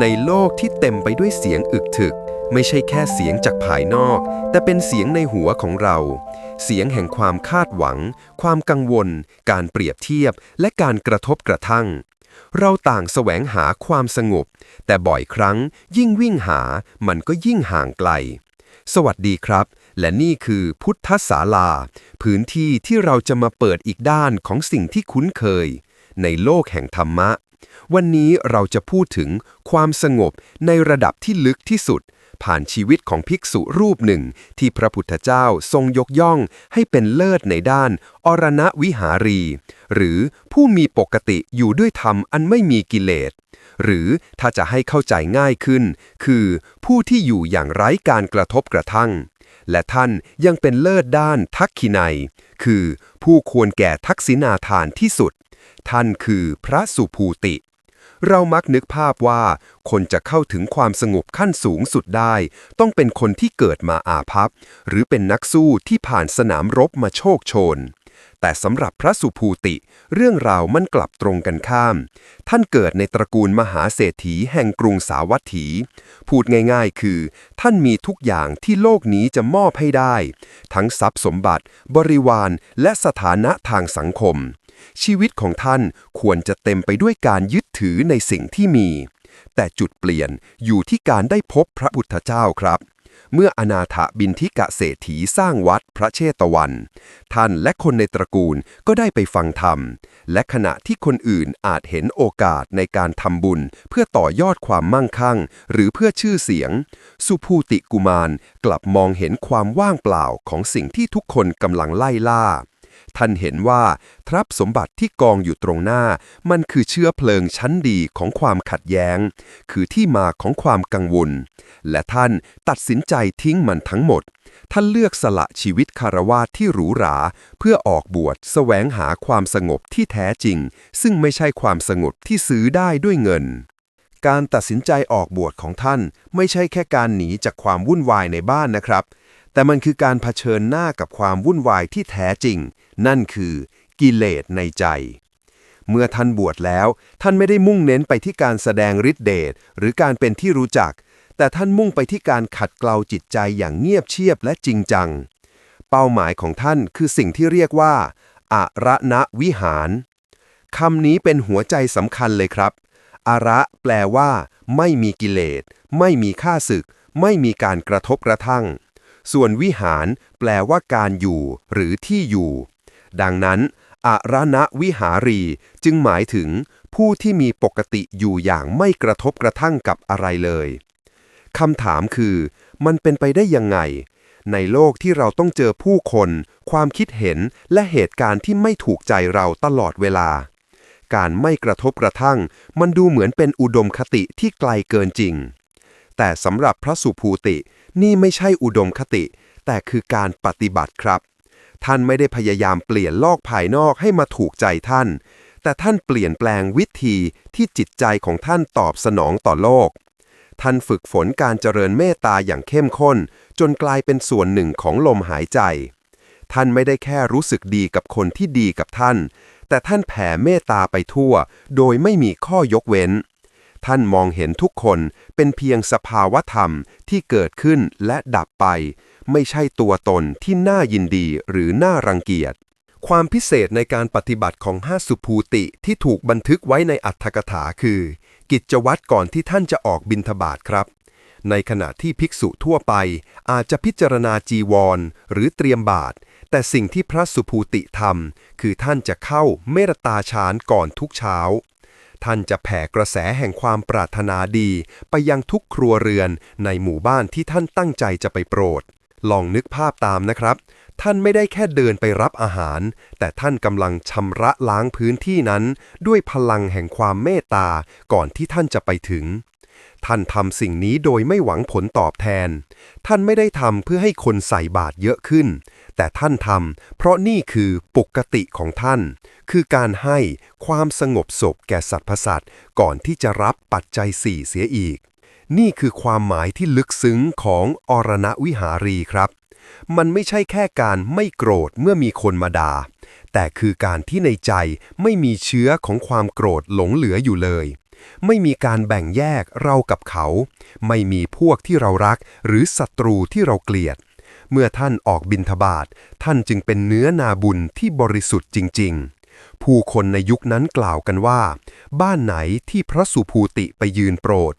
ในโลกที่เต็มไปด้วยเสียงอึกถึก ไม่ใช่แค่เสียงจากภายนอก แต่เป็นเสียงในหัวของเรา เสียงแห่งความคาดหวัง ความกังวล การเปรียบเทียบ และการกระทบกระทั่ง เราต่างแสวงหาความสงบ แต่บ่อยครั้งยิ่งวิ่งหามันก็ยิ่งห่างไกล สวัสดีครับ และนี่คือพุทธศาลา พื้นที่ที่เราจะมาเปิดอีกด้านของสิ่งที่คุ้นเคย ในโลกแห่งธรรมะ วันนี้เราจะพูดถึงความสงบในระดับที่ลึกที่สุด ผ่านชีวิตของภิกษุรูปหนึ่ง ที่พระพุทธเจ้าทรงยกย่องให้เป็นเลิศในด้านอรณวิหารี หรือผู้มีปกติอยู่ด้วยธรรมอันไม่มีกิเลส หรือถ้าจะให้เข้าใจง่ายขึ้น คือผู้ที่อยู่อย่างไร้การกระทบกระทั่ง และท่านยังเป็นเลิศด้านทักขินัย คือผู้ควรแก่ทักษิณาทานที่สุด ท่านคือพระสุภูติ เรามักนึกภาพว่า คนจะเข้าถึงความสงบขั้นสูงสุดได้ ต้องเป็นคนที่เกิดมาอาภัพ หรือเป็นนักสู้ที่ผ่านสนามรบมาโชคโชน แต่สำหรับพระสุภูติ เรื่องราวมันกลับตรงกันข้าม ท่านเกิดในตระกูลมหาเศรษฐีแห่งกรุงสาวัตถี พูดง่ายๆ คือ ท่านมีทุกอย่างที่โลกนี้จะมอบให้ได้ ทั้งทรัพย์สมบัติ บริวาร และสถานะทางสังคม ชีวิตของท่านควรจะเต็มไปด้วยการยึดถือในสิ่งที่มี แต่จุดเปลี่ยนอยู่ที่การได้พบพระพุทธเจ้าครับ เมื่ออนาถบินทิกะเศรษฐีสร้างวัดพระเชตวัน ท่านและคนในตระกูลก็ได้ไปฟังธรรม และขณะที่คนอื่นอาจเห็นโอกาสในการทำบุญ เพื่อต่อยอดความมั่งคั่ง หรือเพื่อชื่อเสียง สุภูติกุมารกลับมองเห็นความว่างเปล่าของสิ่งที่ทุกคนกำลังไล่ล่า ท่านเห็นว่าทรัพย์สมบัติที่กองอยู่ตรงหน้า มันคือเชื้อเพลิงชั้นดีของความขัดแย้ง คือที่มาของความกังวล และท่านตัดสินใจทิ้งมันทั้งหมด ท่านเลือกสละชีวิตคารวาสที่หรูหรา เพื่อออกบวชแสวงหาความสงบที่แท้จริง ซึ่งไม่ใช่ความสงบที่ซื้อได้ด้วยเงินการตัดสินใจออกบวชของท่านไม่ใช่แค่การหนีจากความวุ่นวายในบ้านนะครับ แต่มันคือการเผชิญหน้ากับความวุ่นวายที่แท้จริง นั่นคือกิเลสในใจ เมื่อท่านบวชแล้ว ท่านไม่ได้มุ่งเน้นไปที่การแสดงฤทธิเดชหรือการเป็นที่รู้จัก แต่ท่านมุ่งไปที่การขัดเกลาจิตใจอย่างเงียบเชียบและจริงจัง เป้าหมายของท่านคือสิ่งที่เรียกว่าอาระณวิหารคำนี้เป็นหัวใจสำคัญเลยครับ อาระแปลว่า ไม่มีกิเลส ไม่มีค่าศึก ไม่มีการกระทบกระทั่ง ส่วนวิหารแปลว่าการอยู่ หรือที่อยู่ ดังนั้นอาระวิหารีจึงหมายถึงผู้ที่มีปกติอยู่อย่างไม่กระทบกระทั่งกับอะไรเลยคำถามคือ มันเป็นไปได้ยังไง ในโลกที่เราต้องเจอผู้คน ความคิดเห็นและเหตุการณ์ที่ไม่ถูกใจเราตลอดเวลา การไม่กระทบกระทั่ง มันดูเหมือนเป็นอุดมคติที่ไกลเกินจริง แต่สำหรับพระสุภูตินี่ไม่ใช่อุดมคติ แต่คือการปฏิบัติครับ ท่านไม่ได้พยายามเปลี่ยนโลกภายนอกให้มาถูกใจท่าน แต่ท่านเปลี่ยนแปลงวิธีที่จิตใจของท่านตอบสนองต่อโลก ท่านฝึกฝนการเจริญเมตตาอย่างเข้มข้น จนกลายเป็นส่วนหนึ่งของลมหายใจ ท่านไม่ได้แค่รู้สึกดีกับคนที่ดีกับท่าน แต่ท่านแผ่เมตตาไปทั่ว โดยไม่มีข้อยกเว้น ท่านมองเห็นทุกคนเป็นเพียงสภาวธรรมที่เกิดขึ้นและดับไป ไม่ใช่ตัวตนที่น่ายินดีหรือน่ารังเกียจ ความพิเศษในการปฏิบัติของห้าสุภูติที่ถูกบันทึกไว้ในอัตถกถาคือ กิจวัตรก่อนที่ท่านจะออกบิณฑบาตครับ ในขณะที่ภิกษุทั่วไปอาจจะพิจารณาจีวร หรือเตรียมบาตรแต่สิ่งที่พระสุภูติทำคือท่านจะเข้าเมตตาฌานก่อนทุกเช้า ท่านจะแผ่กระแสแห่งความปรารถนาดี ไปยังทุกครัวเรือนในหมู่บ้านที่ท่านตั้งใจจะไปโปรด ลองนึกภาพตามนะครับ ท่านไม่ได้แค่เดินไปรับอาหาร แต่ท่านกำลังชำระล้างพื้นที่นั้น ด้วยพลังแห่งความเมตตาก่อนที่ท่านจะไปถึง ท่านทำสิ่งนี้โดยไม่หวังผลตอบแทน ท่านไม่ได้ทำเพื่อให้คนใส่บาตรเยอะขึ้น แต่ท่านทำเพราะนี่คือปกติของท่าน คือการให้ความสงบศพแก่สัตว์ประสัตว์ก่อนที่จะรับปัจจัยสี่เสียอีก นี่คือความหมายที่ลึกซึ้งของอรณวิหารีครับ มันไม่ใช่แค่การไม่โกรธเมื่อมีคนมาด่าแต่คือการที่ในใจไม่มีเชื้อของความโกรธหลงเหลืออยู่เลย ไม่มีการแบ่งแยกเรากับเขา ไม่มีพวกที่เรารักหรือศัตรูที่เราเกลียด เมื่อท่านออกบินทบาทท่านจึงเป็นเนื้อนาบุญที่บริสุทธิ์จริง ๆ ผู้คนในยุคนั้นกล่าวกันว่า บ้านไหนที่พระสุภูติไปยืนโปรด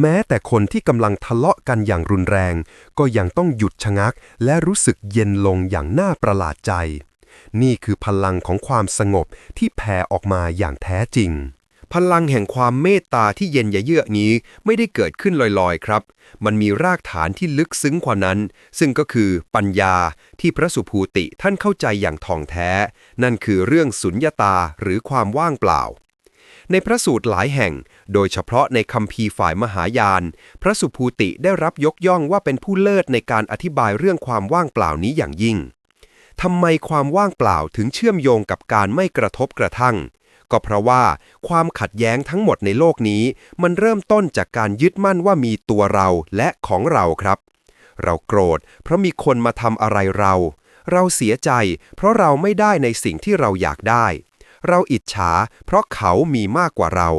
แม้แต่คนที่กำลังทะเลาะกันอย่างรุนแรง ก็ยังต้องหยุดชะงัก และรู้สึกเย็นลงอย่างน่าประหลาดใจ นี่คือพลังของความสงบที่แผ่ออกมาอย่างแท้จริง พลังแห่งความเมตตาที่เย็นยะเยือกนี้ไม่ได้เกิดขึ้นลอยๆครับ มันมีรากฐานที่ลึกซึ้งกว่านั้น ซึ่งก็คือปัญญาที่พระสุภูติท่านเข้าใจอย่างท่องแท้ นั่นคือเรื่องสุญญาตาหรือความว่างเปล่า ในพระสูตรหลายแห่ง โดยเฉพาะในคำพีฝ่ายมหายาน พระสุภูติได้รับยกย่องว่าเป็นผู้เลิศในการอธิบายเรื่องความว่างเปล่านี้อย่างยิ่งทำไมความว่างเปล่าถึงเชื่อมโยงกับการไม่กระทบกระทั่ง ก็เพราะว่าความขัดแย้งทั้งหมดในโลกนี้ มันเริ่มต้นจากการยึดมั่นว่ามีตัวเราและของเราครับ เราโกรธ เพราะมีคนมาทำอะไรเรา เราเสียใจ เพราะเราไม่ได้ในสิ่งที่เราอยากได้ เราอิจฉา เพราะเขามีมากกว่าเรา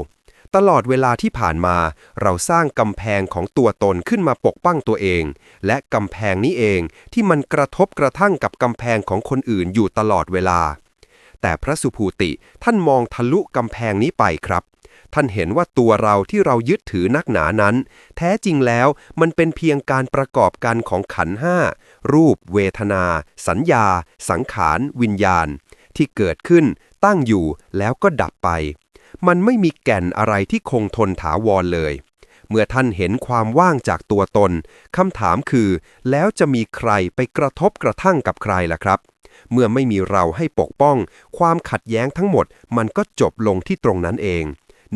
ตลอดเวลาที่ผ่านมา เราสร้างกำแพงของตัวตนขึ้นมาปกป้องตัวเอง และกำแพงนี้เองที่มันกระทบกระทั่งกับกำแพงของคนอื่นอยู่ตลอดเวลา แต่พระสุภูติ ท่านมองทะลุกำแพงนี้ไปครับ ท่านเห็นว่าตัวเราที่เรายึดถือนักหนานั้น แท้จริงแล้วมันเป็นเพียงการประกอบกันของขันห้ารูป เวทนา สัญญา สังขาร วิญญาณ ที่เกิดขึ้น ตั้งอยู่แล้วก็ดับไป มันไม่มีแก่นอะไรที่คงทนถาวรเลยเมื่อท่านเห็นความว่างจากตัวตน คำถามคือ แล้วจะมีใครไปกระทบกระทั่งกับใครล่ะครับ เมื่อไม่มีเราให้ปกป้อง ความขัดแย้งทั้งหมดมันก็จบลงที่ตรงนั้นเอง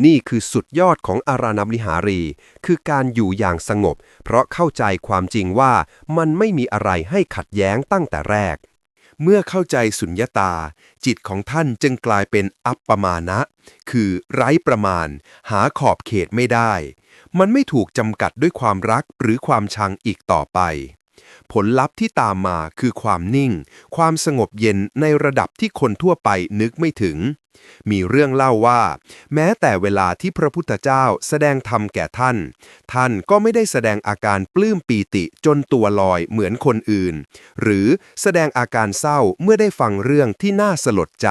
นี่คือสุดยอดของอารานัมลิหารี คือการอยู่อย่างสงบ เพราะเข้าใจความจริงว่ามันไม่มีอะไรให้ขัดแย้งตั้งแต่แรกเมื่อเข้าใจสุญญตา จิตของท่านจึงกลายเป็นอัปปมานะ คือไร้ประมาณ หาขอบเขตไม่ได้ มันไม่ถูกจำกัดด้วยความรักหรือความชังอีกต่อไป ผลลัพธ์ที่ตามมาคือความนิ่ง ความสงบเย็นในระดับที่คนทั่วไปนึกไม่ถึง มีเรื่องเล่าว่า แม้แต่เวลาที่พระพุทธเจ้าแสดงธรรมแก่ท่าน ท่านก็ไม่ได้แสดงอาการปลื้มปีติจนตัวลอยเหมือนคนอื่น หรือแสดงอาการเศร้าเมื่อได้ฟังเรื่องที่น่าสลดใจ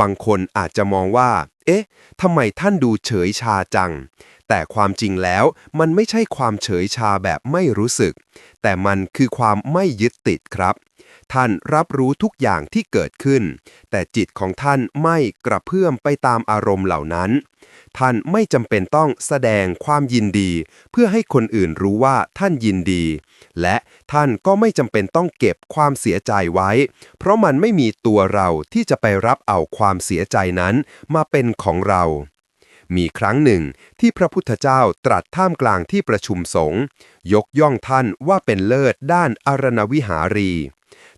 บางคนอาจจะมองว่า เอ๊ะทำไมท่านดูเฉยชาจัง แต่ความจริงแล้วมันไม่ใช่ความเฉยชาแบบไม่รู้สึก แต่มันคือความไม่ยึดติดครับ ท่านรับรู้ทุกอย่างที่เกิดขึ้น แต่จิตของท่านไม่กระเพื่อมไปตามอารมณ์เหล่านั้น ท่านไม่จำเป็นต้องแสดงความยินดี เพื่อให้คนอื่นรู้ว่าท่านยินดี และท่านก็ไม่จำเป็นต้องเก็บความเสียใจไว้ เพราะมันไม่มีตัวเราที่จะไปรับเอาความเสียใจนั้นมาเป็นของเรา มีครั้งหนึ่งที่พระพุทธเจ้าตรัสท่ามกลางที่ประชุมสงฆ์ยกย่องท่านว่าเป็นเลิศด้านอารณวิหารี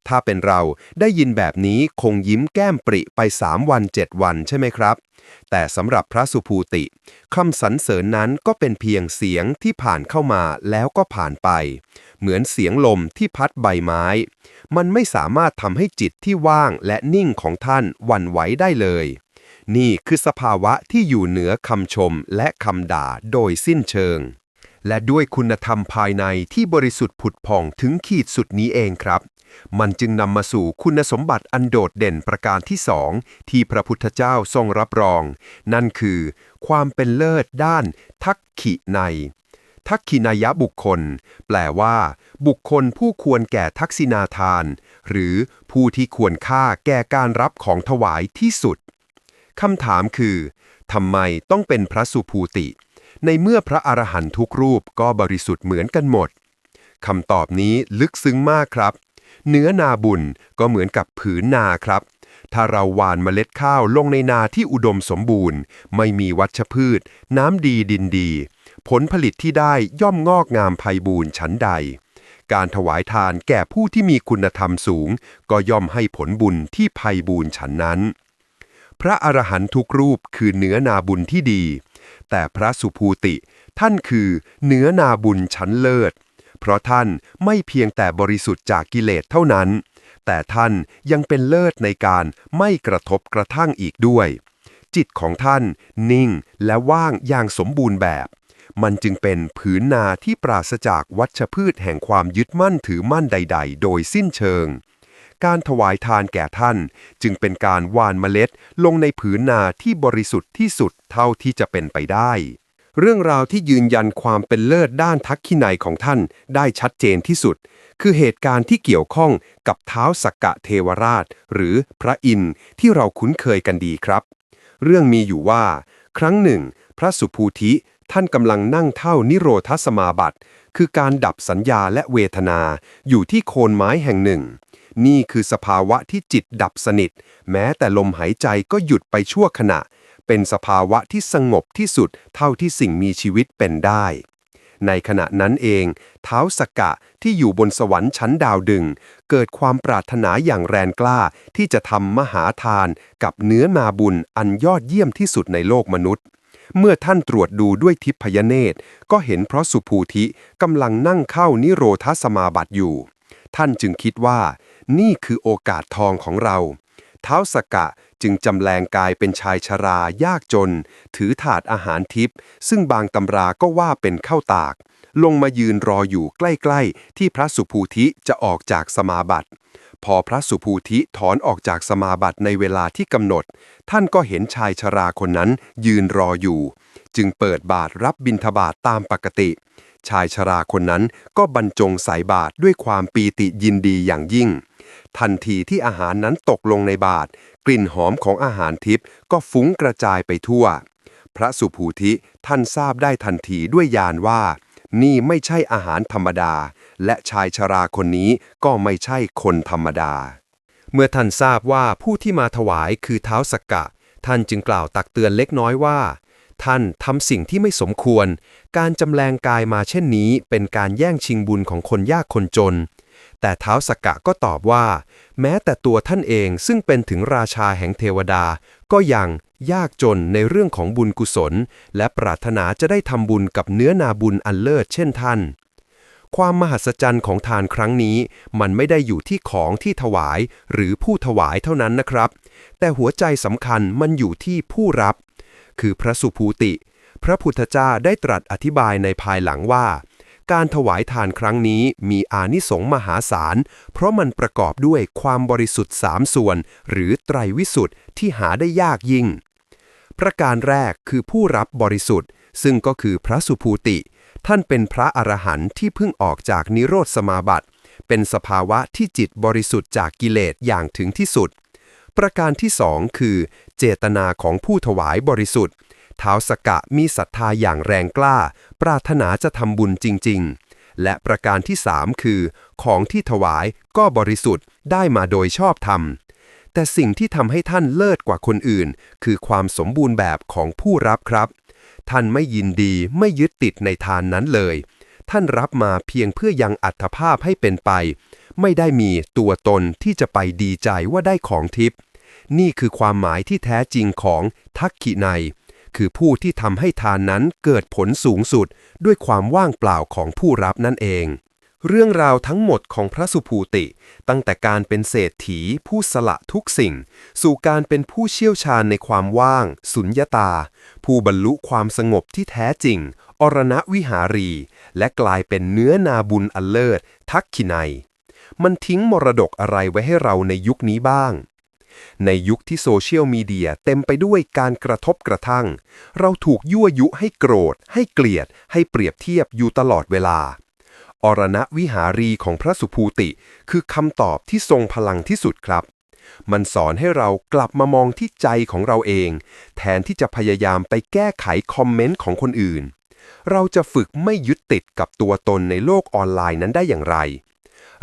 ถ้าเป็นเราได้ยินแบบนี้คงยิ้มแก้มปริไปสามวันเจ็ดวันใช่ไหมครับ แต่สำหรับพระสุภูติคำสรรเสริญนั้นก็เป็นเพียงเสียงที่ผ่านเข้ามาแล้วก็ผ่านไป เหมือนเสียงลมที่พัดใบไม้ มันไม่สามารถทำให้จิตที่ว่างและนิ่งของท่านวันไหวได้เลย นี่คือสภาวะที่อยู่เหนือคำชมและคำด่าโดยสิ้นเชิง และด้วยคุณธรรมภายในที่บริสุทธิ์ผุดผ่องถึงขีดสุดนี้เองครับ มันจึงนำมาสู่คุณสมบัติอันโดดเด่นประการที่สองที่พระพุทธเจ้าทรงรับรอง นั่นคือ ความเป็นเลิศด้านทักขิในทักขินายบุคคล แปลว่า บุคคลผู้ควรแก่ทักษิณาทาน หรือผู้ที่ควรค่าแก่การรับของถวายที่สุด คำถามคือทำไมต้องเป็นพระสุภูติ ในเมื่อพระอรหันตุกรูปก็บริสุทธิ์เหมือนกันหมดคำตอบนี้ลึกซึ้งมากครับ เนื้อนาบุญก็เหมือนกับผืนนาครับ ถ้าเราหว่านเมล็ดข้าวลงในนาที่อุดมสมบูรณ์ ไม่มีวัชพืช น้ำดีดินดี ผลผลิตที่ได้ย่อมงอกงามไพบูรณ์ชั้นใด การถวายทานแก่ผู้ที่มีคุณธรรมสูง ก็ย่อมให้ผลบุญที่ไพบูรณ์ฉันนั้น พระอรหันตุกรูปคือเนื้อนาบุญที่ดี แต่พระสุภูติท่านคือเนื้อนาบุญชั้นเลิศ เพราะท่านไม่เพียงแต่บริสุทธิ์จากกิเลสเท่านั้น แต่ท่านยังเป็นเลิศในการไม่กระทบกระทั่งอีกด้วย จิตของท่านนิ่งและว่างอย่างสมบูรณ์แบบ มันจึงเป็นผืนนาที่ปราศจากวัชพืชแห่งความยึดมั่นถือมั่นใด ๆ โดยสิ้นเชิง การถวายทานแก่ท่าน จึงเป็นการหว่านเมล็ดลงในผืนนาที่บริสุทธิ์ที่สุดเท่าที่จะเป็นไปได้ เรื่องราวที่ยืนยันความเป็นเลิศด้านทักขินัยของท่านได้ชัดเจนที่สุด คือเหตุการณ์ที่เกี่ยวข้องกับเท้าสักกะเทวราช หรือพระอินทร์ที่เราคุ้นเคยกันดีครับ เรื่องมีอยู่ว่า ครั้งหนึ่ง พระสุภูธิท่านกำลังนั่งเท่านิโรธสมาบัติ คือการดับสัญญาและเวทนาอยู่ที่โคนไม้แห่งหนึ่ง นี่คือสภาวะที่จิตดับสนิท แม้แต่ลมหายใจก็หยุดไปชั่วขณะ เป็นสภาวะที่สงบที่สุดเท่าที่สิ่งมีชีวิตเป็นได้ ในขณะนั้นเอง เท้าสกกะที่อยู่บนสวรรค์ชั้นดาวดึง เกิดความปรารถนาอย่างแรงกล้าที่จะทำมหาทานกับเนื้อนาบุญอันยอดเยี่ยมที่สุดในโลกมนุษย์เมื่อท่านตรวจดูด้วยทิพยเนตร ก็เห็นเพราะสุภูธิกำลังนั่งเข้านิโรธสมาบัติอยู่ ท่านจึงคิดว่า นี่คือโอกาสทองของเรา เท้าสกกะจึงจำแรงกายเป็นชายชรายากจน ถือถาดอาหารทิพย์ซึ่งบางตำราก็ว่าเป็นข้าวตาก ลงมายืนรออยู่ใกล้ๆ ที่พระสุภูธิจะออกจากสมาบัติ พอพระสุภูธิถอนออกจากสมาบัติในเวลาที่กำหนด ท่านก็เห็นชายชราคนนั้นยืนรออยู่ จึงเปิดบาตรรับบิณฑบาตตามปกติ ชายชราคนนั้นก็บรรจงใส่บาตรด้วยความปีติยินดีอย่างยิ่ง ทันทีที่อาหารนั้นตกลงในบาตรกลิ่นหอมของอาหารทิพย์ก็ฟุ้งกระจายไปทั่ว พระสุภูธิท่านทราบได้ทันทีด้วยญาณว่า นี่ไม่ใช่อาหารธรรมดา และชายชราคนนี้ก็ไม่ใช่คนธรรมดา เมื่อท่านทราบว่าผู้ที่มาถวายคือเท้าสกกะ ท่านจึงกล่าวตักเตือนเล็กน้อยว่าท่านทำสิ่งที่ไม่สมควร การจำแรงกายมาเช่นนี้ เป็นการแย่งชิงบุญของคนยากคนจน แต่เท้าสกกะก็ตอบว่า แม้แต่ตัวท่านเองซึ่งเป็นถึงราชาแห่งเทวดา ก็ยังยากจนในเรื่องของบุญกุศล และปรารถนาจะได้ทำบุญกับเนื้อนาบุญอันเลิศเช่นท่าน ความมหัศจรรย์ของทานครั้งนี้ มันไม่ได้อยู่ที่ของที่ถวายหรือผู้ถวายเท่านั้นนะครับ แต่หัวใจสำคัญมันอยู่ที่ผู้รับ คือพระสุภูติ พระพุทธเจ้าได้ตรัสอธิบายในภายหลังว่า การถวายทานครั้งนี้มีอานิสงส์มหาศาล เพราะมันประกอบด้วยความบริสุทธิ์สามส่วน หรือไตรวิสุทธิ์ที่หาได้ยากยิ่ง ประการแรกคือผู้รับบริสุทธิ์ ซึ่งก็คือพระสุภูติ ท่านเป็นพระอรหันต์ที่เพิ่งออกจากนิโรธสมาบัติ เป็นสภาวะที่จิตบริสุทธิ์จากกิเลสอย่างถึงที่สุด ประการที่สองคือ เจตนาของผู้ถวายบริสุทธิ์ ท้าวสกะมีศรัทธาอย่างแรงกล้า ปรารถนาจะทำบุญจริง ๆ และประการที่สามคือ ของที่ถวายก็บริสุทธิ์ได้มาโดยชอบธรรม แต่สิ่งที่ทำให้ท่านเลิศกว่าคนอื่น คือความสมบูรณ์แบบของผู้รับครับ ท่านไม่ยินดีไม่ยึดติดในทานนั้นเลย ท่านรับมาเพียงเพื่อยังอัตภาพให้เป็นไป ไม่ได้มีตัวตนที่จะไปดีใจว่าได้ของทิพย์นี่คือความหมายที่แท้จริงของทักขินัย คือผู้ที่ทำให้ทานนั้นเกิดผลสูงสุดด้วยความว่างเปล่าของผู้รับนั่นเอง เรื่องราวทั้งหมดของพระสุภูติ ตั้งแต่การเป็นเศรษฐี ผู้สละทุกสิ่ง สู่การเป็นผู้เชี่ยวชาญในความว่าง สุญญาตา ผู้บรรลุความสงบที่แท้จริง อรณวิหารี และกลายเป็นเนื้อนาบุญอันเลิศ ทักขินัยมันทิ้งมรดกอะไรไว้ให้เราในยุคนี้บ้าง ในยุคที่โซเชียลมีเดียเต็มไปด้วยการกระทบกระทั่ง เราถูกยั่วยุให้โกรธ ให้เกลียด ให้เปรียบเทียบอยู่ตลอดเวลา อรณวิหารีของพระสุภูติ คือคำตอบที่ทรงพลังที่สุดครับ มันสอนให้เรากลับมามองที่ใจของเราเอง แทนที่จะพยายามไปแก้ไขคอมเมนต์ของคนอื่น เราจะฝึกไม่ยึดติดกับตัวตนในโลกออนไลน์นั้นได้อย่างไร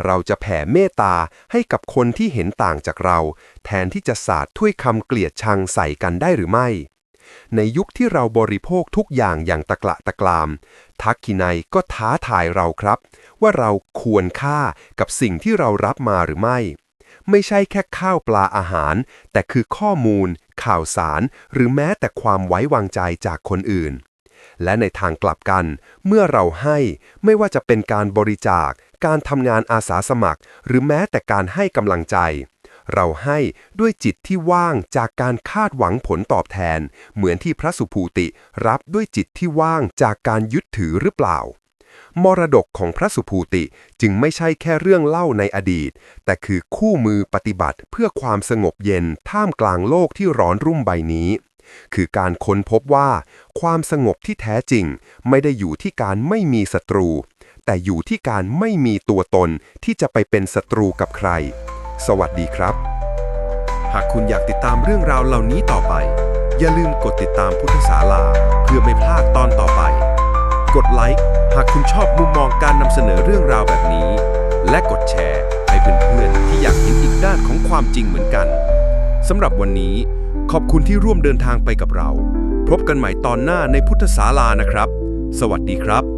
เราจะแผ่เมตตาให้กับคนที่เห็นต่างจากเรา แทนที่จะสาดถ้วยคำเกลียดชังใส่กันได้หรือไม่ ในยุคที่เราบริโภคทุกอย่างอย่างตะกละตะกราม ทักขินัยก็ท้าทายเราครับ ว่าเราควรค่ากับสิ่งที่เรารับมาหรือไม่ ไม่ใช่แค่ข้าวปลาอาหาร แต่คือข้อมูล ข่าวสาร หรือแม้แต่ความไว้วางใจจากคนอื่น และในทางกลับกัน เมื่อเราให้ไม่ว่าจะเป็นการบริจาค การทำงานอาสาสมัคร หรือแม้แต่การให้กำลังใจ เราให้ด้วยจิตที่ว่างจากการคาดหวังผลตอบแทน เหมือนที่พระสุภูติรับด้วยจิตที่ว่างจากการยึดถือหรือเปล่า มรดกของพระสุภูติจึงไม่ใช่แค่เรื่องเล่าในอดีต แต่คือคู่มือปฏิบัติเพื่อความสงบเย็นท่ามกลางโลกที่ร้อนรุ่มใบนี้ คือการค้นพบว่า ความสงบที่แท้จริง ไม่ได้อยู่ที่การไม่มีศัตรู แต่อยู่ที่การไม่มีตัวตนที่จะไปเป็นศัตรูกับใคร สวัสดีครับ หากคุณอยากติดตามเรื่องราวเหล่านี้ต่อไป อย่าลืมกดติดตามพุทธศาลา เพื่อไม่พลาดตอนต่อไป กดไลค์หากคุณชอบมุมมองการนำเสนอเรื่องราวแบบนี้ และกดแชร์ให้เพื่อนๆที่อยากเห็นอีกด้านของความจริงเหมือนกันสำหรับวันนี้ ขอบคุณที่ร่วมเดินทางไปกับเรา พบกันใหม่ตอนหน้าในพุทธศาลานะครับ สวัสดีครับ